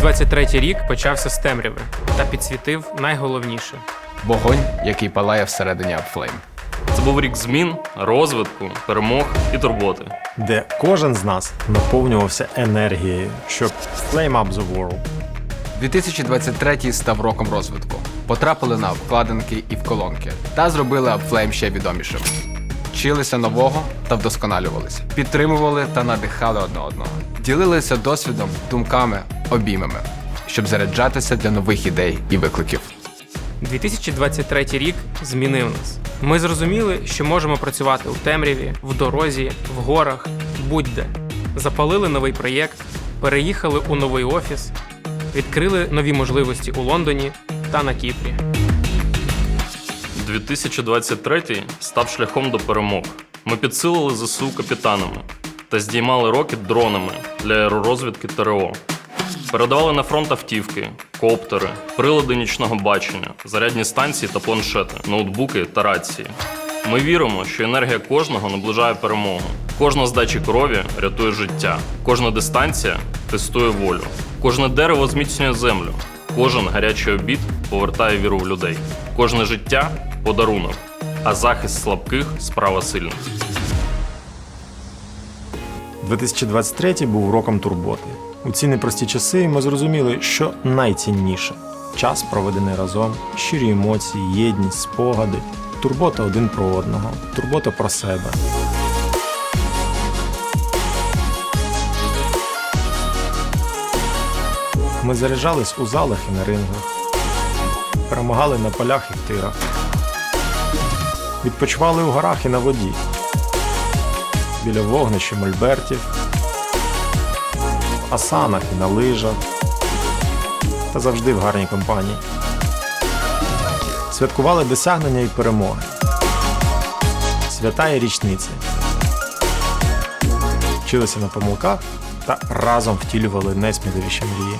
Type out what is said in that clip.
2023 рік почався з темряви та підсвітив найголовніше. Вогонь, який палає всередині Upflame. Це був рік змін, розвитку, перемог і турботи. де кожен з нас наповнювався енергією, щоб flame up the world. 2023 став роком розвитку. Потрапили на вкладинки і в колонки та зробили Upflame ще відомішим. Вчилися нового та вдосконалювалися, підтримували та надихали одне одного, ділилися досвідом, думками, обіймами, щоб заряджатися для нових ідей і викликів. 2023 рік змінив нас. Ми зрозуміли, що можемо працювати у темряві, в дорозі, в горах, будь-де. Запалили новий проєкт, переїхали у новий офіс, відкрили нові можливості у Лондоні та на Кіпрі. 2023 став шляхом до перемог. Ми підсилили ЗСУ капітанами та здіймали рокет дронами для аеророзвідки ТРО. Передавали на фронт автівки, коптери, прилади нічного бачення, зарядні станції та планшети, ноутбуки та рації. Ми віримо, що енергія кожного наближає перемогу. Кожна здача крові рятує життя, кожна дистанція тестує волю, кожне дерево зміцнює землю, кожен гарячий обід повертає віру в людей, кожне життя подарунок, а захист слабких справа сильних. 2023 був роком турботи. У ці непрості часи ми зрозуміли, що найцінніше час проведений разом, щирі емоції, єдність, спогади, турбота один про одного, турбота про себе. Ми заряджались у залах і на рингах, перемагали на полях і в тирах, відпочивали у горах і на воді, біля вогнища мольбертів, асанах і на лижах, та завжди в гарній компанії. Святкували досягнення і перемоги, свята і річниці. Вчилися на помилках та разом втілювали найсміливіші мрії.